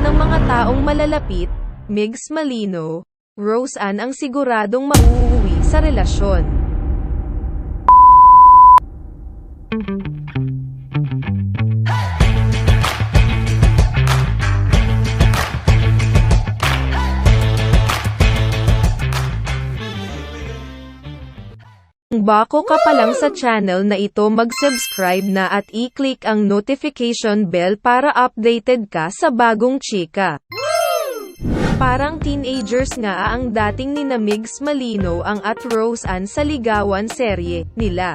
ng mga taong malalapit, Migs Malino, Rose Ann ang siguradong mauuwi sa relasyon. Bako ka pa lang sa channel na ito mag-subscribe na at i-click ang notification bell para updated ka sa bagong chika. Parang teenagers nga ang dating ni Migs Malino ang at Rose Ann sa ligawan serye nila.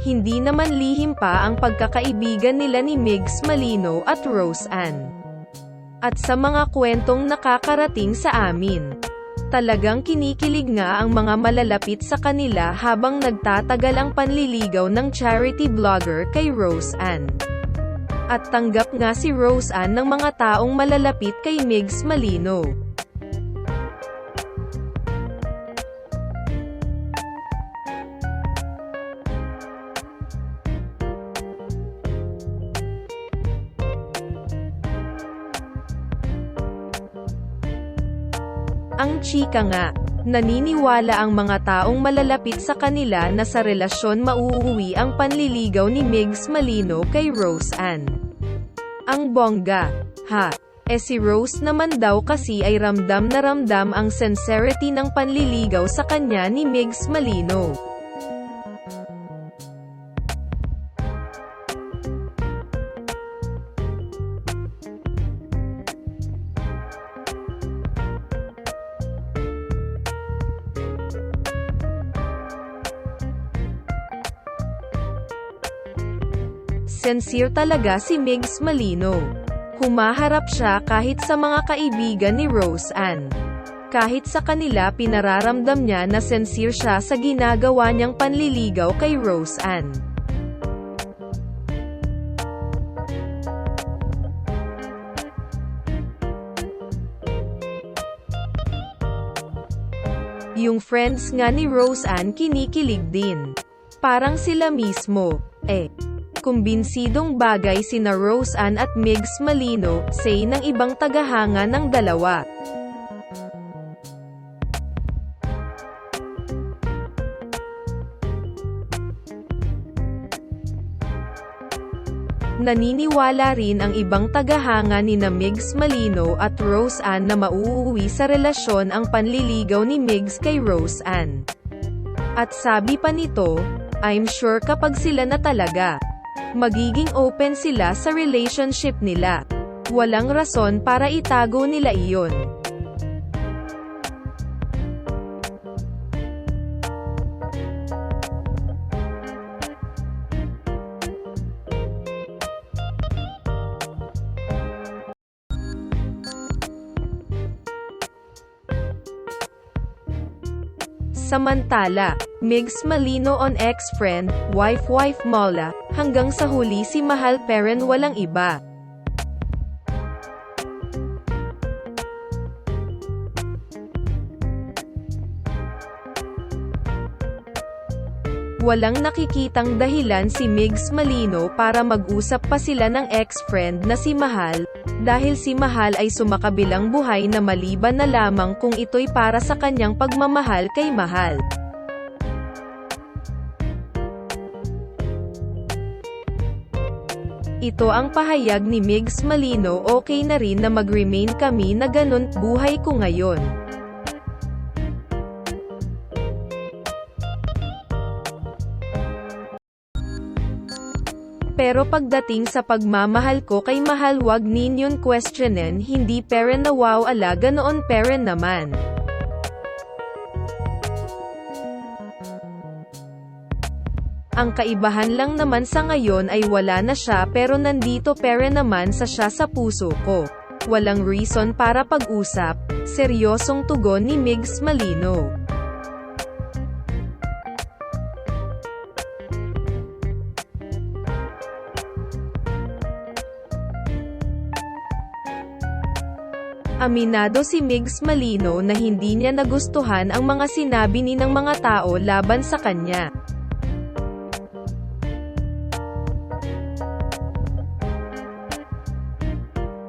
Hindi naman lihim pa ang pagkakaibigan nila ni Migs Malino at Rose Ann. At sa mga kwentong nakakarating sa amin. Talagang kinikilig nga ang mga malalapit sa kanila habang nagtatagal ang panliligaw ng charity blogger kay Rose Ann. At tanggap nga si Rose Ann ng mga taong malalapit kay Migs Malino. Ang chika nga, naniniwala ang mga taong malalapit sa kanila na sa relasyon mauuwi ang panliligaw ni Migs Malino kay Rose Ann. Ang bongga, ha? E si Rose naman daw kasi ay ramdam na ramdam ang sincerity ng panliligaw sa kanya ni Migs Malino. Sincere talaga si Migs Malino. Humaharap siya kahit sa mga kaibigan ni Rose Ann. Kahit sa kanila pinararamdam niya na sincere siya sa ginagawa niyang panliligaw kay Rose Ann. Yung friends nga ni Rose Ann kinikilig din. Parang sila mismo, eh. Kumbinsidong bagay sina Rose Ann at Migs Malino, say ng ibang tagahanga ng dalawa. Naniniwala rin ang ibang tagahanga ni na Migs Malino at Rose Ann na mauuwi sa relasyon ang panliligaw ni Migs kay Rose Ann. At sabi pa nito, I'm sure kapag sila na talaga, magiging open sila sa relationship nila. Walang rason para itago nila iyon. Samantala, Migs Malino on ex-friend, wife-wife Mola, hanggang sa huli si Mahal Peren walang iba. Walang nakikitang dahilan si Migs Malino para mag-usap pa sila ng ex-friend na si Mahal, dahil si Mahal ay sumakabilang buhay na maliban na lamang kung ito'y para sa kanyang pagmamahal kay Mahal. Ito ang pahayag ni Migs Malino okay na rin na mag-remain kami na ganun buhay ko ngayon. Pero pagdating sa pagmamahal ko kay mahal wag ninyon questionin hindi peren na wow alaga noon peren naman. Ang kaibahan lang naman sa ngayon ay wala na siya pero nandito peren naman sa siya sa puso ko. Walang reason para pag-usap, seryosong tugon ni Migs Malino. Aminado si Migs Malino na hindi niya nagustuhan ang mga sinabi ni ng mga tao laban sa kanya.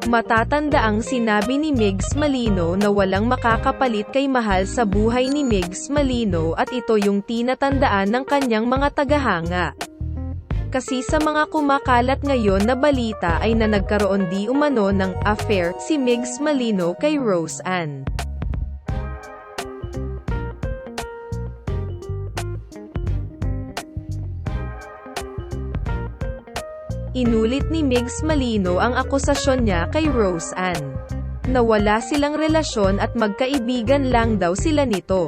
Matatanda ang sinabi ni Migs Malino na walang makakapalit kay mahal sa buhay ni Migs Malino at ito yung tinatandaan ng kanyang mga tagahanga. Kasi sa mga kumakalat ngayon na balita ay na nagkaroon di umano ng affair si Migs Malino kay Rose Ann. Inulit ni Migs Malino ang akusasyon niya kay Rose Ann. Na wala silang relasyon at magkaibigan lang daw sila nito.